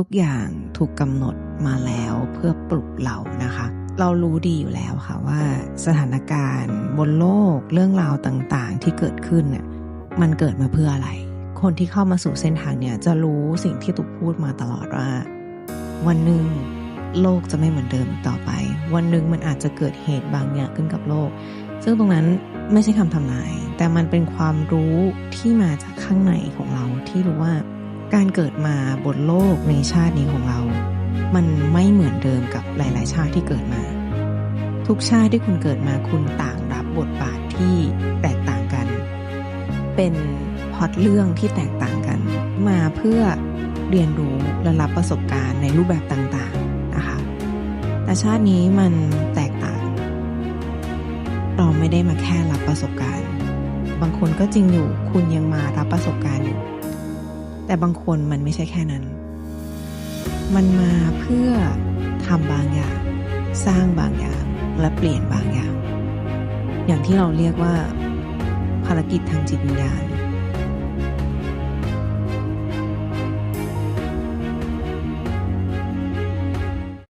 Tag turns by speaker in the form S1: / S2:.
S1: ทุกอย่างถูกกำหนดมาแล้วเพื่อปลุกเรานะคะ เรารู้ดีอยู่แล้วค่ะว่าสถานการณ์บนโลกเรื่องราวต่างๆ ที่เกิดขึ้นเนี่ยมันเกิดมาเพื่ออะไร คนที่เข้ามาสู่เส้นทางเนี่ยจะรู้สิ่งที่ตุกพูดมาตลอดว่า วันหนึ่งโลกจะไม่เหมือนเดิมต่อไป วันหนึ่งมันอาจจะเกิดเหตุบางอย่างขึ้นกับโลก ซึ่งตรงนั้นไม่ใช่คำทำนาย แต่มันเป็นความรู้ที่มาจากข้างในของเราที่รู้ว่า การเกิดมาบนโลกในชาตินี้ของเรา มันไม่เหมือนเดิมกับหลาย ๆ ชาติที่เกิดมา ทุกชาติที่คุณเกิดมาคุณต่างรับบทบาทที่แตกต่างกัน เป็นพอตเรื่องที่แตกต่างกัน มาเพื่อเรียนรู้และรับประสบการณ์ในรูปแบบต่าง ๆ นะคะ แต่ชาตินี้มันแตกต่าง เราไม่ได้มาแค่รับประสบการณ์ บางคนก็จริงอยู่คุณยังมารับประสบการณ์อยู่ แต่บางคนมันไม่ใช่แค่นั้น มันมาเพื่อทำบางอย่าง สร้างบางอย่างและเปลี่ยนบางอย่าง อย่างที่เราเรียกว่าภารกิจทางจิตวิญญาณ